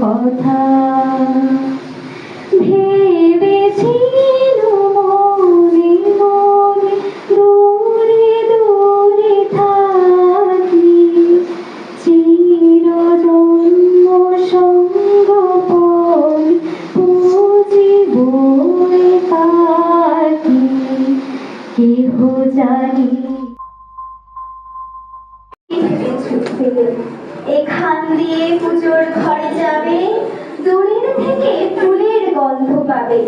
কথা ভেবেছিল মনে মনে দূরে থাকি। চিরজন্ম সঙ্গ পর পুজিব জানি এখান দিয়ে পুজোর থেকে ফুলের গন্ধ পাবে,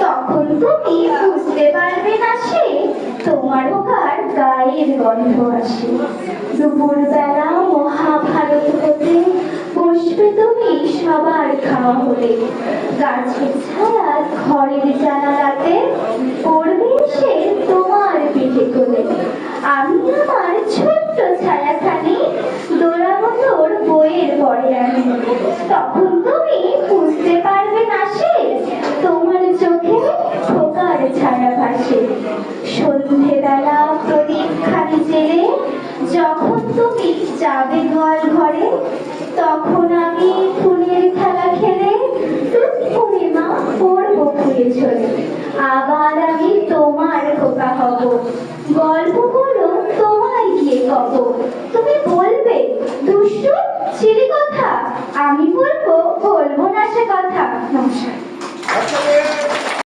তখন তুমি বুঝতে পারবে না সে, তোমার ওকার গায়ের গন্ধ আসে। দুপুরবেলা মহাভারত হতে বসবে তুমি সবার খাওয়া হলে গাছের ছায়া ঘরের জানালাতে পড়বে সে তোমার পিঠে কোলে আমি আমার ছোট্ট তোর বইয়ের পরে তখন তুমি বুঝতে পারবে না সে, তোমার চোখে খোকার ছায়া ভাসে। সন্ধেবেলা প্রদীপ খালি জেলে যখন তুমি যাবে গোয়াল ঘরে, তখন আমি ফুলের খেলা খেলে তুমি পড়ে মা পড়ব ফুলে ঝরে। আবার আমি তোমার খোকা হব। গল্প করো তোমায় গিয়ে কব। তুমি বলবে, দুষ্টু ছিলি কথা। আমি বলব বলব না সে কথা।